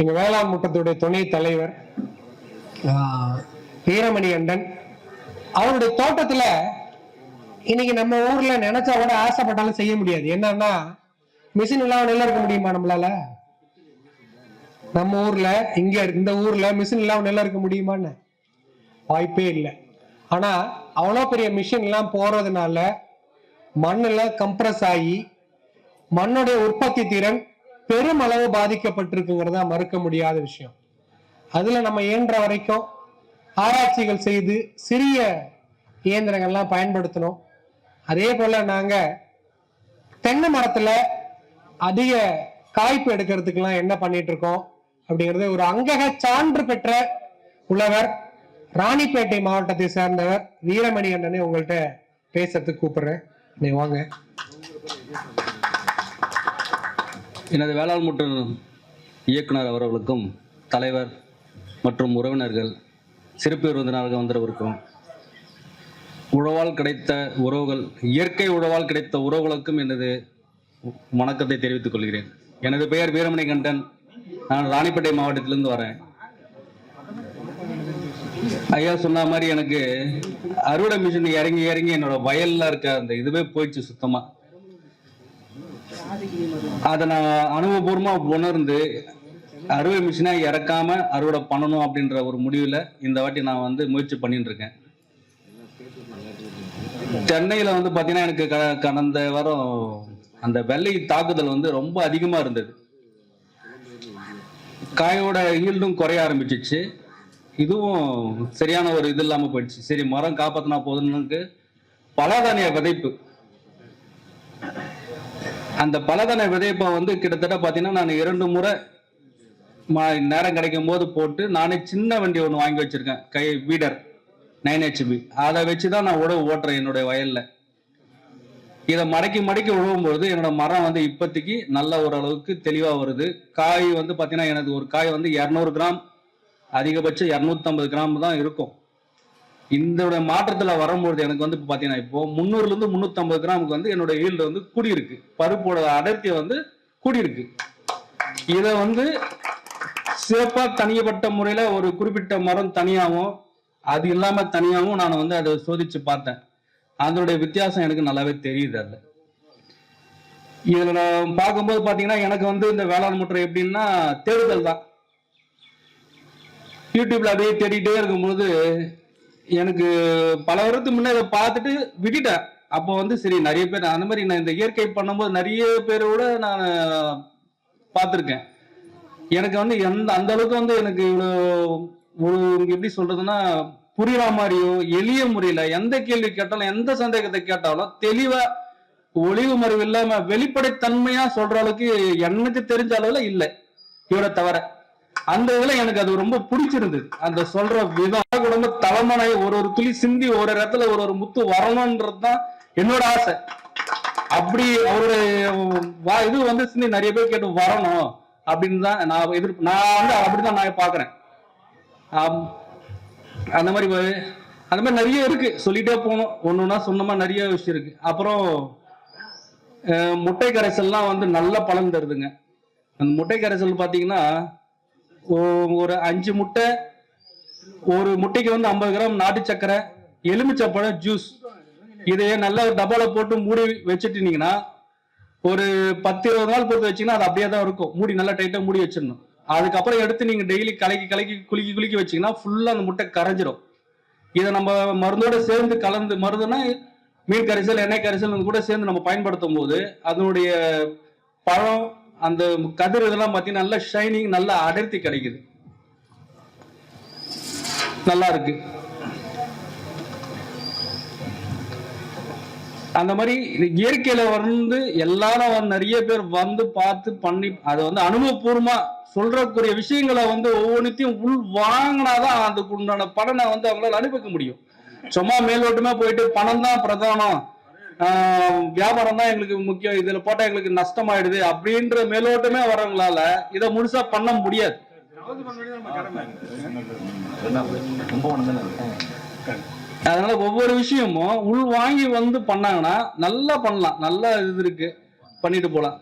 எங்க வேளாண் முட்டத்துடைய துணை தலைவர் வீரமணி அண்டன் அவருடைய தோட்டத்துல இன்னைக்கு நம்ம ஊர்ல நினைச்சா கூட ஆசைப்பட்டாலும் செய்ய முடியாது. என்னன்னா மிஷின் இல்லாம நெல் இருக்க முடியுமா நம்மளால? நம்ம ஊர்ல இங்க இந்த ஊர்ல மிஷின் இல்லாம நெல் இருக்க முடியுமான்னு? வாய்ப்பே இல்லை. ஆனா அவ்வளோ பெரிய மிஷின் எல்லாம் போறதுனால மண்ணில் கம்ப்ரஸ் ஆகி மண்ணுடைய உற்பத்தி திறன் பெருமளவு பாதிக்கப்பட்டிருக்குங்கிறதா மறுக்க முடியாத விஷயம். அதுல நம்ம இயன்ற வரைக்கும் ஆராய்ச்சிகள் செய்து சிறிய இயந்திரங்கள்லாம் பயன்படுத்தணும் அதே போல நாங்க தென்னை மரத்துல அதிக காய்ப்பு எடுக்கிறதுக்கெல்லாம் என்ன பண்ணிட்டு இருக்கோம் அப்படிங்கிறது ஒரு அங்கக சான்று பெற்ற உழவர் ராணிப்பேட்டை மாவட்டத்தை சேர்ந்தவர் வீரமணி அண்ணனை உங்கள்கிட்ட பேசுறதுக்கு கூப்பிடுறேன். நீ வாங்க. எனது வேளாண் மற்றும் இயக்குனர் அவர்களுக்கும் தலைவர் மற்றும் உறவினர்கள் சிறப்பு விருந்தினராக வந்திருக்கும் உழவால் கிடைத்த உறவுகள் இயற்கை உழவால் கிடைத்த உறவுகளுக்கும் எனது வணக்கத்தை தெரிவித்துக் கொள்கிறேன். எனது பெயர் வீரமணி கண்டன் நான் ராணிப்பேட்டை மாவட்டத்திலிருந்து வரேன். ஐயா சொன்ன மாதிரி எனக்கு அறுவடை மிஷின் இறங்கி இறங்கி என்னோட வயல்ல இருக்க அந்த இதுவே போயிடுச்சு சுத்தமாக அதை நான் அனுபவபூர்வமாக உணர்ந்து அறுவை மிஷினை இறக்காம அறுவடை பண்ணணும் அப்படின்ற ஒரு முடிவில் இந்த வாட்டி நான் வந்து முயற்சி பண்ணிட்டு இருக்கேன். சென்னையில் வந்து பார்த்தீங்கன்னா எனக்கு க- கடந்த வாரம் அந்த வெள்ளை தாக்குதல் வந்து ரொம்ப அதிகமாக இருந்தது. காயோட ஈல்டும் குறைய ஆரம்பிச்சிச்சு. இதுவும் சரியான ஒரு இது இல்லாமல் போயிடுச்சு. சரி மரம் காப்பாற்றினா போதுன்னு பலாதானிய விதைப்பு. அந்த பலதன விதைப்பை வந்து கிட்டத்தட்ட பார்த்தீங்கன்னா நான் இரண்டு முறை நேரம் கிடைக்கும் போது போட்டு நானே சின்ன வண்டி ஒன்று வாங்கி வச்சிருக்கேன். கை வீடர் நைன் ஹெச்பி அதை வச்சு தான் நான் உழவு ஓட்டுறேன் என்னுடைய வயலில். இதை மடக்கி மடக்கி உழவும்போது என்னோட மரம் வந்து இப்போதைக்கு நல்ல ஓரளவுக்கு தெளிவாக வருது. காய் வந்து பார்த்தீங்கன்னா எனக்கு ஒரு காய் வந்து இரநூறு கிராம் அதிகபட்சம் இரநூத்தம்பது கிராம் தான் இருக்கும். இந்த மாற்றத்துல வரும்பொழுது எனக்கு வந்து இப்ப பாத்தீங்கன்னா இப்போ முந்நூறுல இருந்து முந்நூத்தம்பது கிராமுக்கு வந்து என்னோட ஈல்டு வந்து கூடியிருக்கு. பருப்போட அடர்த்தி வந்து கூடியிருக்கு. இதை வந்து சிறப்பா தனியப்பட்ட முறையில ஒரு குறிப்பிட்ட மரம் தனியாகவும் அது இல்லாம தனியாகவும் நான் வந்து அதை சோதிச்சு பார்த்தேன். அதனுடைய வித்தியாசம் எனக்கு நல்லாவே தெரியுது அதுல. இதுல நான் பார்க்கும்போது பாத்தீங்கன்னா எனக்கு வந்து இந்த வேளாண் முற்றை எப்படின்னா தேடுதல் தான். யூடியூப்ல அப்படியே தேடிட்டே இருக்கும்போது எனக்கு பல வருடத்துக்கு முன்னே இதை பார்த்துட்டு விட்டுட்டேன். அப்போ வந்து சரி நிறைய பேர் அந்த மாதிரி நான் இந்த இயற்கை பண்ணும்போது நிறைய பேரோட நான் பார்த்துருக்கேன். எனக்கு வந்து எந்த அந்த அளவுக்கு வந்து எனக்கு இவ்வளோ ஒரு எப்படி சொல்றதுன்னா புரியுற மாதிரியோ எளிய முறையில எந்த கேள்வி கேட்டாலும் எந்த சந்தேகத்தை கேட்டாலும் தெளிவா ஒளிவு மறைவு இல்லாம வெளிப்படைத்தன்மையா சொல்ற அளவுக்கு எனக்கு தெரிஞ்ச அளவுல இல்லை. இவரை தவிர. அந்த இதுல எனக்கு அது ரொம்ப பிடிச்சிருந்தது. அந்த சொல்ற விதம் குடும்ப தலைமனை ஒரு ஒரு துளி சிந்தி ஒரு இடத்துல ஒரு ஒரு முத்து வரணும்ன்றது தான் என்னோட ஆசை. அப்படி அவருடைய வா இது வந்து சிந்தி நிறைய பேர் கேட்டு வரணும் அப்படின்னு தான் நான் எதிர்ப்பு நான் வந்து அப்படிதான் நான் பாக்குறேன் அந்த மாதிரி அந்த மாதிரி நிறைய இருக்கு. சொல்லிட்டே போகணும். ஒண்ணு ஒன்றா சொன்னமா நிறைய விஷயம் இருக்கு. அப்புறம் முட்டை கரைசல்லாம் வந்து நல்ல பலன் தருதுங்க. அந்த முட்டை கரைசல் பார்த்தீங்கன்னா ஒரு அஞ்சு முட்டை ஒரு முட்டைக்கு வந்து ஐம்பது கிராம் நாட்டு சக்கரை எலுமிச்சப்பழம் ஜூஸ் இதையே நல்ல ஒரு டப்பால போட்டு மூடி வச்சுட்டீங்கன்னா ஒரு பத்து இருபது நாள் பொறுத்து வச்சீங்கன்னா அது அப்படியே தான் இருக்கும். மூடி நல்லா டைட்டா மூடி வச்சிடணும். அதுக்கப்புறம் எடுத்து நீங்க டெய்லி கலக்கி கலக்கி குலுக்கி குலுக்கி வச்சீங்கன்னா ஃபுல்லா அந்த முட்டை கரைஞ்சிரும். இதை நம்ம மருந்தோட சேர்ந்து கலந்து மருந்துனா மீன் கரைசல் எண்ணெய் கரைசல் கூட சேர்ந்து நம்ம பயன்படுத்தும் போது அதனுடைய பழம் அந்த கதிர் இதெல்லாம் பார்த்தீங்கன்னா நல்லா ஷைனிங் நல்லா அடர்த்தி கிடைக்குது. நல்லா இருக்கு அந்த மாதிரி இயற்கையில வந்து எல்லாரும் வந்து நிறைய பேர் வந்து பார்த்து பண்ணி அதை வந்து அனுபவபூர்வமா சொல்றக்கூடிய விஷயங்களை வந்து ஒவ்வொன்றுத்தையும் உள் வாங்கினாதான் அதுக்கு உண்டான பலனை வந்து அவங்களால அனுபவிக்க முடியும். சும்மா மேலோட்டமா போயிட்டு பணம் தான் பிரதானம். வியாபாரம் தான் எங்களுக்கு முக்கியம். இதுல போட்டா எங்களுக்கு நஷ்டமாயிடுது. அப்படின்ற மேலோட்டமே வரவங்களால இதை முழுசா பண்ண முடியாது. அதனால ஒவ்வொரு விஷயமும் உள் வாங்கி வந்து பண்ணாங்கன்னா நல்லா பண்ணலாம். நல்லா இது இருக்கு. பண்ணிட்டு போலாம்.